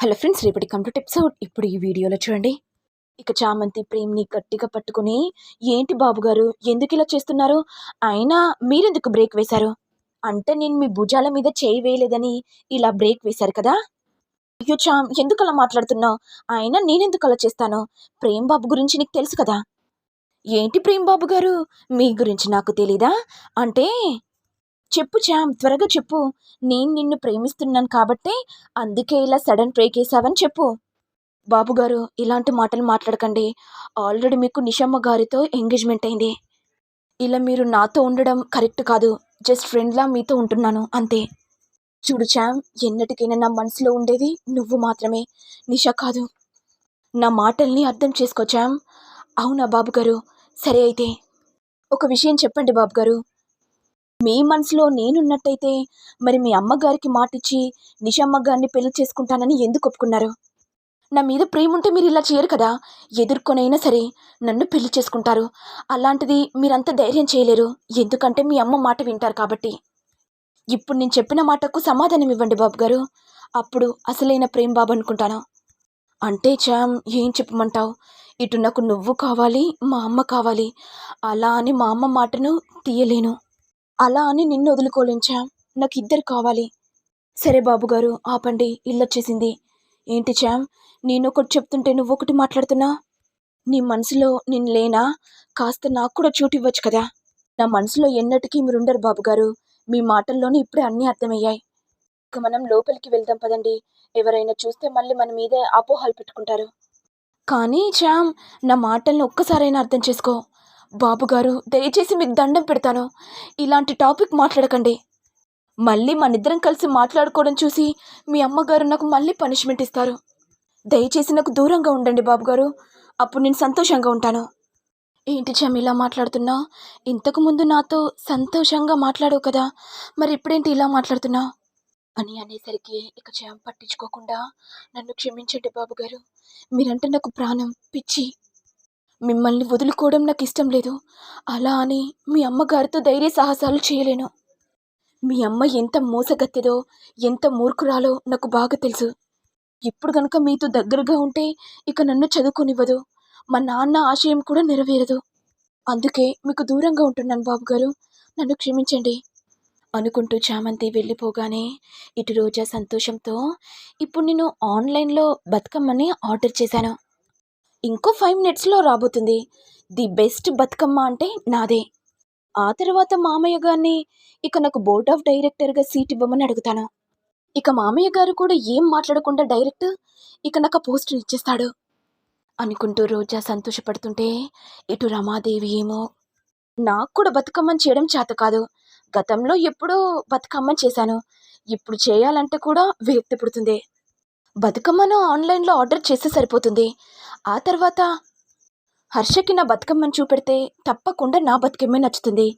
Hello friends రేపటి computer episode ఇప్పుడు ఈ వీడియోలో చూడండి. ఇక చామంతి ప్రేమ్ని గట్టిగా పట్టుకుని ఏంటి బాబు గారు ఎందుకు ఇలా చేస్తున్నారు? అయినా మీరెందుకు బ్రేక్ వేశారు? అంటే నేను మీ భుజాల మీద చేయి వేయలేదని ఇలా బ్రేక్ వేశారు కదా? అయ్యో చామ్ ఎందుకు అలా మాట్లాడుతున్నావు? అయినా నేనెందుకు అలా చేస్తాను? ప్రేమ్ బాబు గురించి నీకు తెలుసు కదా? ఏంటి ప్రేమ్ బాబు గారు? మీ గురించి నాకు తెలీదా? అంటే చెప్పు చామ్ త్వరగా చెప్పు. నేను నిన్ను ప్రేమిస్తున్నాను కాబట్టే అందుకే ఇలా సడన్ బ్రేక్ వేసావని చెప్పు. బాబుగారు ఇలాంటి మాటలు మాట్లాడకండి. ఆల్రెడీ మీకు నిషమ్మ గారితో ఎంగేజ్మెంట్ అయింది. ఇలా మీరు నాతో ఉండడం కరెక్ట్ కాదు. జస్ట్ ఫ్రెండ్లా మీతో ఉంటున్నాను అంతే. చూడు చామ్ ఎన్నటికైనా నా మనసులో ఉండేది నువ్వు మాత్రమే. నిషా కాదు. నా మాటల్ని అర్థం చేసుకో చామ్ అవునా బాబుగారు? సరే అయితే. ఒక విషయం చెప్పండి బాబుగారు. మీ మనసులో నేనున్నట్టయితే మరి మీ అమ్మగారికి మాటిచ్చి నిషమ్మ గారిని పెళ్ళి చేసుకుంటానని ఎందుకు ఒప్పుకున్నారు? నా మీద ప్రేమ ఉంటే మీరు ఇలా చేయరు కదా. ఎదుర్కొనైనా సరే నన్ను పెళ్ళి చేసుకుంటారు. అలాంటిది మీరంత ధైర్యం చేయలేరు. ఎందుకంటే మీ అమ్మ మాట వింటారు కాబట్టి. ఇప్పుడు నేను చెప్పిన మాటకు సమాధానం ఇవ్వండి బాబు గారు. అప్పుడు అసలైన ప్రేమ్ బాబు అనుకుంటాను. అంటే చామ్ ఏం చెప్పమంటావు? ఇటు నాకు నువ్వు కావాలి మా అమ్మ కావాలి. అలా అని మా అమ్మ మాటను తీయలేను. అలా అని నిన్ను వదులుకోలేను నాకు ఇద్దరు కావాలి. సరే బాబుగారు ఆపండి. ఇల్లొచ్చేసింది. ఏంటి చామ్ నేను ఒకటి చెప్తుంటే నువ్వు ఒకటి మాట్లాడుతున్నా? నీ మనసులో నేను లేనా? కాస్త నాకు కూడా చోటు ఇవ్వచ్చు కదా. నా మనసులో ఎన్నటికీ మీరుండరు బాబుగారు. మీ మాటల్లోనే ఇప్పుడే అన్నీ అర్థమయ్యాయి. ఇక మనం లోపలికి వెళ్దాం పదండి. ఎవరైనా చూస్తే మళ్ళీ మన మీదే అపోహలు పెట్టుకుంటారు. కానీ చామ్ నా మాటల్ని ఒక్కసారైనా అర్థం చేసుకో. బాబుగారు దయచేసి మీకు దండం పెడతాను. ఇలాంటి టాపిక్ మాట్లాడకండి. మళ్ళీ మనిద్దరం కలిసి మాట్లాడుకోవడం చూసి మీ అమ్మగారు నాకు మళ్ళీ పనిష్మెంట్ ఇస్తారు. దయచేసి నాకు దూరంగా ఉండండి బాబుగారు. అప్పుడు నేను సంతోషంగా ఉంటాను. ఏంటి చామ్ ఇలా మాట్లాడుతున్నా? ఇంతకు ముందు నాతో సంతోషంగా మాట్లాడవు కదా. మరి ఇప్పుడేంటి ఇలా మాట్లాడుతున్నా? అని అనేసరికి ఇక చామ్ పట్టించుకోకుండా నన్ను క్షమించండి బాబుగారు. మీరంటే నాకు ప్రాణం పిచ్చి. మిమ్మల్ని వదులుకోవడం నాకు ఇష్టం లేదు. అలా అని మీ అమ్మగారితో ధైర్య సాహసాలు చేయలేను. మీ అమ్మ ఎంత మోసగత్తెదో ఎంత మూర్ఖురాలో నాకు బాగా తెలుసు. ఇప్పుడు కనుక మీతో దగ్గరగా ఉంటే ఇక నన్ను చదువుకునివ్వదు. మా నాన్న ఆశయం కూడా నెరవేరదు. అందుకే మీకు దూరంగా ఉంటున్నాను బాబుగారు. నన్ను క్షమించండి. అనుకుంటూ చామంతి వెళ్ళిపోగానే ఇటు రోజా సంతోషంతో ఇప్పుడు నేను ఆన్లైన్లో బతుకమ్మని ఆర్డర్ చేశాను. ఇంకో ఫైవ్ మినిట్స్లో రాబోతుంది. ది బెస్ట్ బతుకమ్మ అంటే నాదే. ఆ తర్వాత మామయ్య గారిని ఇక నాకు బోర్డ్ ఆఫ్ డైరెక్టర్గా సీట్ ఇవ్వమని అడుగుతాను. ఇక మామయ్య గారు కూడా ఏం మాట్లాడకుండా డైరెక్ట్ ఇక నాకు ఆ పోస్ట్ ఇచ్చేస్తాడు. అనుకుంటూ రోజా సంతోషపడుతుంటే ఇటు రమాదేవి ఏమో? నాకు కూడా బతుకమ్మని చేయడం చేత కాదు. గతంలో ఎప్పుడో బతుకమ్మని చేశాను. ఇప్పుడు చేయాలంటే కూడా విరక్తి పుడుతుంది. బతుకమ్మను ఆన్లైన్లో ఆర్డర్ చేస్తే సరిపోతుంది. ఆ తర్వాత హర్షకి నా బతుకమ్మను చూపెడితే తప్పకుండా నా బతుకమ్మే నచ్చుతుంది.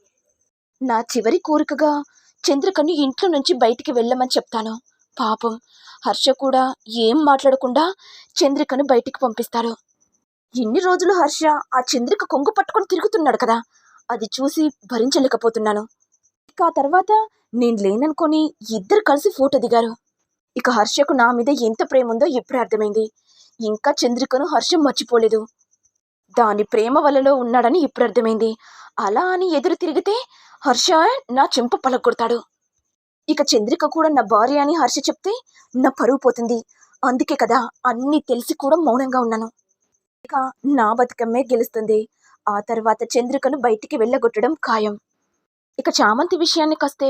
నా చివరి కోరికగా చంద్రికను ఇంట్లో నుంచి బయటికి వెళ్ళమని చెప్తాను. పాపం హర్ష కూడా ఏం మాట్లాడకుండా చంద్రికను బయటికి పంపిస్తారు ఎన్ని రోజులు హర్ష ఆ చంద్రిక కొంగు పట్టుకొని తిరుగుతున్నాడు కదా అది చూసి భరించలేకపోతున్నాను. ఇక ఆ తర్వాత నేను లేననుకొని ఇద్దరు కలిసి ఫోటో దిగారు. ఇక హర్షకు నా మీద ఎంత ప్రేమ ఉందో ఇప్పుడు అర్థమైంది. ఇంకా చంద్రికను హర్షం మర్చిపోలేదు. దాని ప్రేమ వలలో ఉన్నాడని ఇప్పుడు అర్థమైంది. అలా అని ఎదురు తిరిగితే హర్ష నా చెంప పలగొడతాడు. ఇక చంద్రిక కూడా నా భార్య అని హర్ష చెప్తే నా పరువు పోతుంది. అందుకే కదా అన్నీ తెలిసి కూడా మౌనంగా ఉన్నాను. ఇక నా బతుకమ్మే గెలుస్తుంది. ఆ తర్వాత చంద్రికను బయటికి వెళ్ళగొట్టడం ఖాయం. ఇక చామంతి విషయానికి వస్తే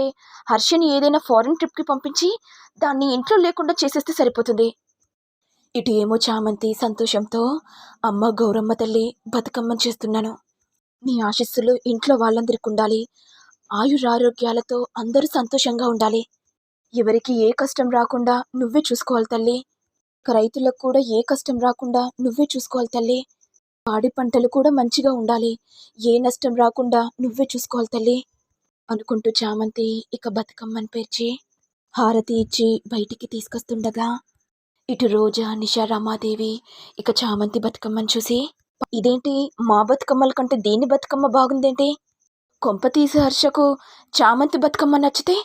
హర్షని ఏదైనా ఫారెన్ ట్రిప్కి పంపించి దాన్ని ఇంట్లో లేకుండా చేసేస్తే సరిపోతుంది. ఇటు ఏమో చామంతి సంతోషంతో అమ్మ గౌరమ్మ తల్లి బతుకమ్మని చేస్తున్నాను. నీ ఆశస్సులు ఇంట్లో వాళ్ళందరికీ ఉండాలి. ఆయురారోగ్యాలతో అందరూ సంతోషంగా ఉండాలి. ఎవరికి ఏ కష్టం రాకుండా నువ్వే చూసుకోవాలి తల్లి. రైతులకు కూడా ఏ కష్టం రాకుండా నువ్వే చూసుకోవాలి తల్లి. పాడి పంటలు కూడా మంచిగా ఉండాలి. ఏ నష్టం రాకుండా నువ్వే చూసుకోవాలి తల్లి. అనుకుంటూ చామంతి ఇక బతుకమ్మని పేర్చి హారతి ఇచ్చి బయటికి తీసుకొస్తుండగా ఇటు రోజా నిషా రమాదేవి ఇక చామంతి బతుకమ్మని చూసి ఇదేంటి మా బతుకమ్మల కంటే దీని బతుకమ్మ బాగుందేంటి? కొంప తీసి హర్షకు చామంతి బతుకమ్మ నచ్చితే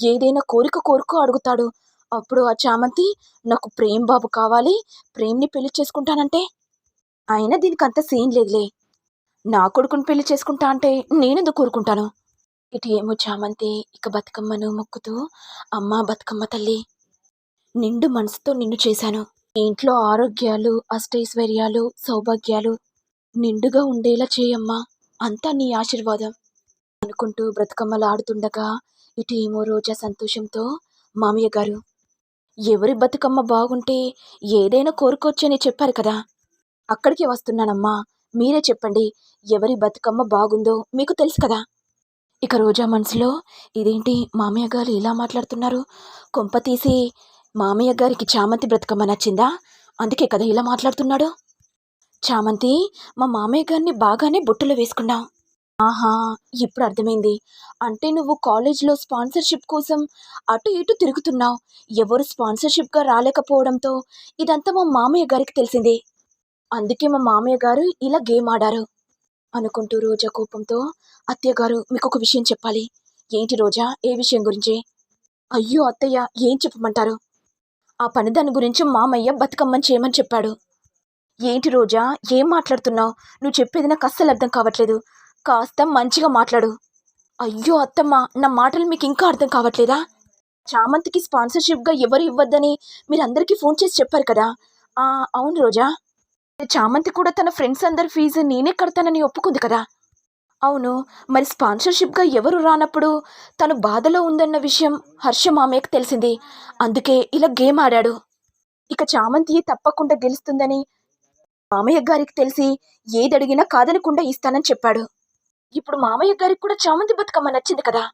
ఏదైనా కోరిక కోరుకో అడుగుతాడు. అప్పుడు ఆ చామంతి నాకు ప్రేమ్ బాబు కావాలి ప్రేమ్ని పెళ్ళి చేసుకుంటానంటే అయినా దీనికి అంత సీన్ లేదులే. నా కొడుకుని పెళ్ళి చేసుకుంటా అంటే నేనెందుకు కోరుకుంటాను? ఇటు ఏమో చామంతి ఇక బతుకమ్మను మొక్కుతూ అమ్మా బతుకమ్మ తల్లి నిండు మనసుతో నిన్ను చేశాను. ఇంట్లో ఆరోగ్యాలు అష్టైశ్వర్యాలు సౌభాగ్యాలు నిండుగా ఉండేలా చేయమ్మా. అంతా నీ ఆశీర్వాదం. అనుకుంటూ బ్రతుకమ్మలు ఆడుతుండగా ఇటు ఏమో రోజా సంతోషంతో మామయ్య గారు ఎవరి బతుకమ్మ బాగుంటే ఏదైనా కోరుకోవచ్చని చెప్పారు కదా. అక్కడికి వస్తున్నానమ్మా. మీరే చెప్పండి ఎవరి బతుకమ్మ బాగుందో మీకు తెలుసు కదా. ఇక రోజా మనసులో ఇదేంటి? మామయ్య గారు ఇలా మాట్లాడుతున్నారు? కొంప తీసి మామయ్య గారికి చామంతి బ్రతకమని నచ్చిందా? అందుకే కదా ఇలా మాట్లాడుతున్నాడు? చామంతి మా మామయ్య గారిని బాగానే బుట్టలో వేసుకున్నావు ఆహా ఇప్పుడు అర్థమైంది. అంటే నువ్వు కాలేజ్లో స్పాన్సర్షిప్ కోసం అటు ఇటు తిరుగుతున్నావు. ఎవరు స్పాన్సర్షిప్గా రాలేకపోవడంతో ఇదంతా మా మామయ్య గారికి తెలిసింది. అందుకే మా మామయ్య గారు ఇలా గేమ్ ఆడారు. అనుకుంటూ రోజా కోపంతో అత్తయ్య గారు మీకు ఒక విషయం చెప్పాలి. ఏంటి రోజా? ఏ విషయం గురించి? అయ్యో అత్తయ్య ఏం చెప్పమంటారు? ఆ పనిదాని గురించి మామయ్య బతుకమ్మని చేయమని చెప్పాడు. ఏంటి రోజా? ఏం మాట్లాడుతున్నావు? నువ్వు చెప్పేది నాకు అస్సలు అర్థం కావట్లేదు. కాస్త మంచిగా మాట్లాడు. అయ్యో అత్తమ్మ నా మాటలు మీకు ఇంకా అర్థం కావట్లేదా? చామంతికి స్పాన్సర్షిప్గా ఎవరు ఇవ్వద్దని మీరందరికీ ఫోన్ చేసి చెప్పారు కదా. అవును రోజా. చామంతి కూడా తన ఫ్రెండ్స్ అందరి ఫీజు నేనే కడతానని ఒప్పుకుంది కదా. అవును మరి స్పాన్సర్షిప్గా ఎవరు రానప్పుడు తను బాధలో ఉందన్న విషయం హర్ష మామయ్యకు తెలిసింది. అందుకే ఇలా గేమ్ ఆడాడు. ఇక చామంతి తప్పకుండా గెలుస్తుందని మామయ్య గారికి తెలిసి ఏది అడిగినా కాదనకుండా ఇస్తానని చెప్పాడు. ఇప్పుడు మామయ్య గారికి కూడా చామంతి బతుకమ్మ నచ్చింది కదా.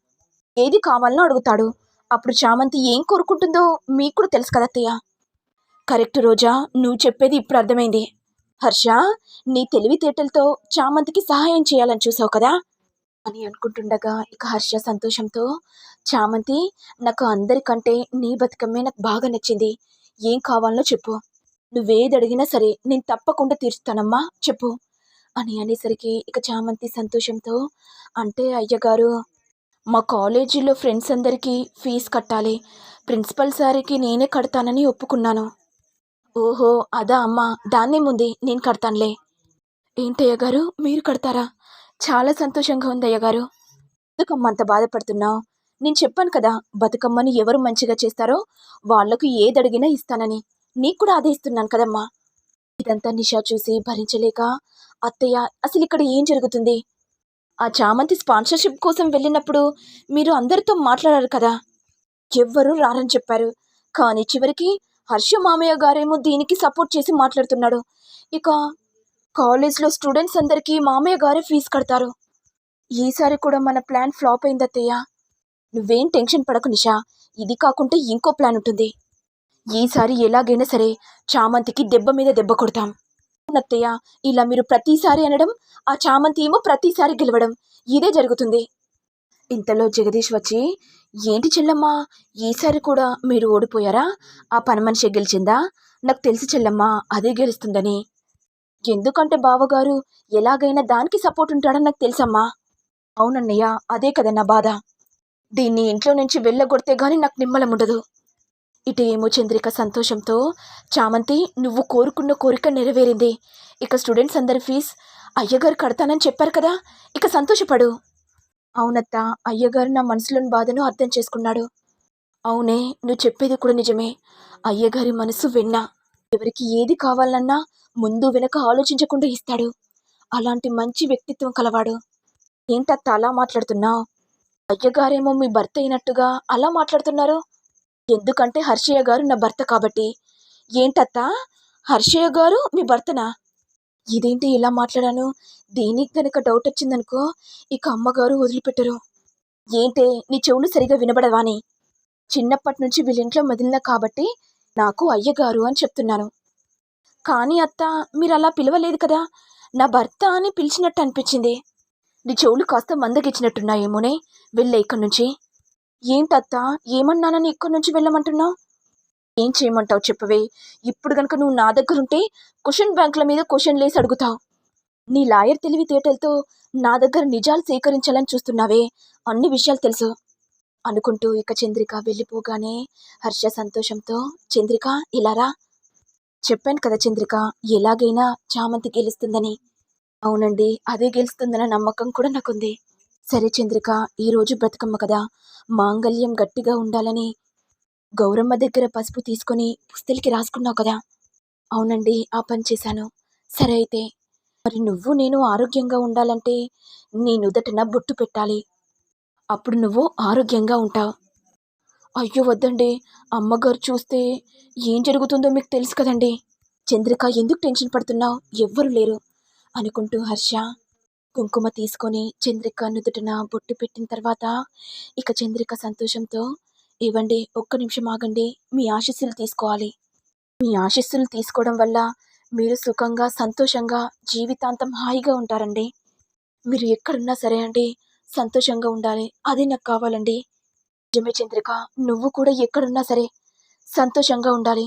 ఏది కావాలనో అడుగుతాడు. అప్పుడు చామంతి ఏం కోరుకుంటుందో మీకు కూడా తెలుసు కదా అత్తయ్య. కరెక్ట్ రోజా నువ్వు చెప్పేది ఇప్పుడు అర్థమైంది. హర్ష నీ తెలివితేటలతో చామంతికి సహాయం చేయాలని చూసావు కదా? అని అనుకుంటుండగా ఇక హర్ష సంతోషంతో చామంతి నాకు అందరికంటే నీ బతుకమ్మే నాకు బాగా నచ్చింది. ఏం కావాలో చెప్పు. నువ్వేది అడిగినా సరే నేను తప్పకుండా తీరుస్తానమ్మా చెప్పు. అని అనేసరికి ఇక చామంతి సంతోషంతో అంటే అయ్యగారు మా కాలేజీలో ఫ్రెండ్స్ అందరికీ ఫీజు కట్టాలి. ప్రిన్సిపల్ సార్కి నేనే కడతానని ఒప్పుకున్నాను. ఓహో అదా అమ్మా. దాన్నే ముందే నేను కడతానులే. ఏంటయ్య గారు మీరు కడతారా? చాలా సంతోషంగా ఉంది అయ్యగారు ఎందుకమ్మ అంత బాధపడుతున్నావు? నేను చెప్పాను కదా బతుకమ్మని ఎవరు మంచిగా చేస్తారో వాళ్ళకు ఏదడిగినా ఇస్తానని. నీకు కూడా అదే ఇస్తున్నాను కదమ్మా. ఇదంతా నిషా చూసి భరించలేక అత్తయ్య అసలు ఇక్కడ ఏం జరుగుతుంది? ఆ చామంతి స్పాన్సర్షిప్ కోసం వెళ్ళినప్పుడు మీరు అందరితో మాట్లాడారు కదా. ఎవ్వరూ రారని చెప్పారు. కానీ చివరికి హర్ష మామయ్య గారేమో దీనికి సపోర్ట్ చేసి మాట్లాడుతున్నాడు. ఇక కాలేజ్లో స్టూడెంట్స్ అందరికీ మామయ్య గారే ఫీజు కడతారు. ఈసారి కూడా మన ప్లాన్ ఫ్లాప్ అయిందత్తయ్య నువ్వేం టెన్షన్ పడకు నిషా. ఇది కాకుంటే ఇంకో ప్లాన్ ఉంటుంది. ఈసారి ఎలాగైనా సరే చామంతికి దెబ్బ మీద దెబ్బ కొడతాం. అత్తయ్య ఇలా మీరు ప్రతిసారి అనడం ఆ చామంతి ఏమో ప్రతిసారి గెలవడం ఇదే జరుగుతుంది. ఇంతలో జగదీష్ వచ్చి ఏంటి చెల్లమ్మా ఈసారి కూడా మీరు ఓడిపోయారా? ఆ పని మనిషి గెలిచిందా? నాకు తెలిసి చెల్లమ్మా అదే గెలుస్తుందని. ఎందుకంటే బావగారు ఎలాగైనా దానికి సపోర్ట్ ఉంటాడని నాకు తెలుసమ్మా. అవునన్నయ్య అదే కదా నా బాధ. దీన్ని ఇంట్లో నుంచి వెళ్ళగొడితే గాని నాకు నిమ్మలం ఉండదు. ఇటు ఏమో చంద్రిక సంతోషంతో చామంతి నువ్వు కోరుకున్న కోరిక నెరవేరింది. ఇక స్టూడెంట్స్ అందరి ఫీజ్ అయ్యగారు కడతానని చెప్పారు కదా ఇక సంతోషపడు. అవునత్త అయ్యగారు నా మనసులోని బాధను అర్థం చేసుకున్నాడు. అవునే నువ్వు చెప్పేది కూడా నిజమే. అయ్యగారి మనసు వెన్న. ఎవరికి ఏది కావాలన్నా ముందు వెనక ఆలోచించకుండా ఇస్తాడు. అలాంటి మంచి వ్యక్తిత్వం కలవాడు. ఏంటత్త అలా మాట్లాడుతున్నావు? అయ్యగారేమో మీ భర్త అయినట్టుగా అలా మాట్లాడుతున్నారు? ఎందుకంటే హర్షయ్య గారు నా భర్త కాబట్టి. ఏంటత్తా? హర్షయ్య గారు మీ భర్తనా? ఇదేంటి ఇలా మాట్లాడాను? దీనికి గనక డౌట్ వచ్చిందనుకో ఇక అమ్మగారు వదిలిపెట్టరు. ఏంటే నీ చెవులు సరిగా వినబడవాని? చిన్నప్పటి నుంచి వీళ్ళింట్లో మెదిలిన కాబట్టి నాకు అయ్యగారు అని చెప్తున్నాను. కానీ అత్త మీరు అలా పిలవలేదు కదా? నా భర్త అని పిలిచినట్టు అనిపించింది. నీ చెవులు కాస్త మందగిచ్చినట్టున్నాయేమోనే వెళ్ళే ఇక్కడి నుంచి ఏంటత్త ఏమన్నానని ఇక్కడి నుంచి వెళ్ళమంటున్నావు? ఏం చేయమంటావు చెప్పవే? ఇప్పుడు గనుక నువ్వు నా దగ్గర ఉంటే క్వశ్చన్ బ్యాంకుల మీద క్వశ్చన్ లేసి అడుగుతావు. నీ లాయర్ తెలివితేటలతో నా దగ్గర నిజాలు సేకరించాలని చూస్తున్నావే. అన్ని విషయాలు తెలుసు. అనుకుంటూ ఇక చంద్రిక వెళ్ళిపోగానే హర్ష సంతోషంతో చంద్రిక ఇలారా చెప్పాను కదా చంద్రిక ఎలాగైనా చామంతి గెలుస్తుందని. అవునండి అదే గెలుస్తుందన్న నమ్మకం కూడా నాకుంది. సరే చంద్రిక ఈరోజు బ్రతకమ్మ కదా. మాంగల్యం గట్టిగా ఉండాలని గౌరమ్మ దగ్గర పసుపు తీసుకొని పుస్తలికి రాసుకున్నావు కదా. అవునండి ఆ పని చేశాను. సరే అయితే మరి నువ్వు నేను ఆరోగ్యంగా ఉండాలంటే నీ నుదటన బొట్టు పెట్టాలి. అప్పుడు నువ్వు ఆరోగ్యంగా ఉంటావు. అయ్యో వద్దండి అమ్మగారు చూస్తే ఏం జరుగుతుందో మీకు తెలుసు కదండి. చంద్రిక ఎందుకు టెన్షన్ పడుతున్నావు? ఎవ్వరు లేరు అనుకుంటూ హర్ష కుంకుమ తీసుకొని చంద్రిక నుదుటన బొట్టు పెట్టిన తర్వాత ఇక చంద్రిక సంతోషంతో ఇవ్వండి ఒక్క నిమిషం ఆగండి. మీ ఆశీస్సులు తీసుకోవాలి. మీ ఆశీస్సులు తీసుకోవడం వల్ల మీరు సుఖంగా సంతోషంగా జీవితాంతం హాయిగా ఉంటారండి. మీరు ఎక్కడున్నా సరే అండి సంతోషంగా ఉండాలి. అదే నాకు కావాలండి. నిజమే చంద్రిక నువ్వు కూడా ఎక్కడున్నా సరే సంతోషంగా ఉండాలి.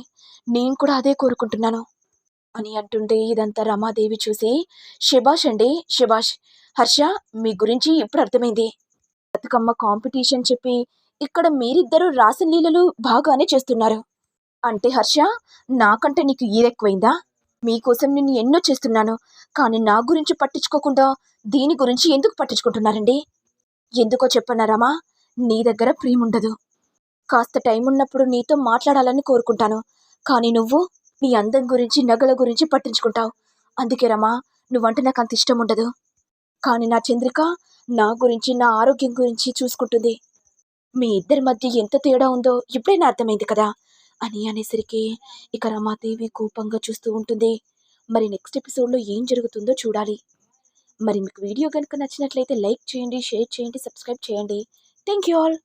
నేను కూడా అదే కోరుకుంటున్నాను. అని అంటుంటే ఇదంతా రమాదేవి చూసి శిభాష్ అండి శిభాష్ హర్ష మీ గురించి ఇప్పుడు అర్థమైంది. బతుకమ్మ కాంపిటీషన్ చెప్పి ఇక్కడ మీరిద్దరూ రాసలీలలు బాగానే చేస్తున్నారు. అంటే హర్ష నాకంటే నీకు ఈరెక్కువైందా మీకోసం నేను ఎన్నో చేస్తున్నాను కానీ నా గురించి పట్టించుకోకుండా దీని గురించి ఎందుకు పట్టించుకుంటున్నారండి? ఎందుకో చెప్పన్నారామా నీ దగ్గర ప్రేముండదు. కాస్త టైం ఉన్నప్పుడు నీతో మాట్లాడాలని కోరుకుంటాను కానీ నువ్వు నీ అందం గురించి నగల గురించి పట్టించుకుంటావు. అందుకే రమా నువ్వంటే నాకు అంత ఇష్టం ఉండదు కానీ నా చంద్రిక నా గురించి నా ఆరోగ్యం గురించి చూసుకుంటుంది. మీ ఇద్దరి మధ్య ఎంత తేడా ఉందో ఇప్పుడైనా అర్థమైంది కదా? అని అనేసరికి ఇక రమాదేవి కోపంగా చూస్తూ ఉంటుంది. మరి నెక్స్ట్ ఎపిసోడ్లో ఏం జరుగుతుందో చూడాలి. మరి మీకు వీడియో కనుక నచ్చినట్లయితే లైక్ చేయండి షేర్ చేయండి సబ్స్క్రైబ్ చేయండి. Thank you all.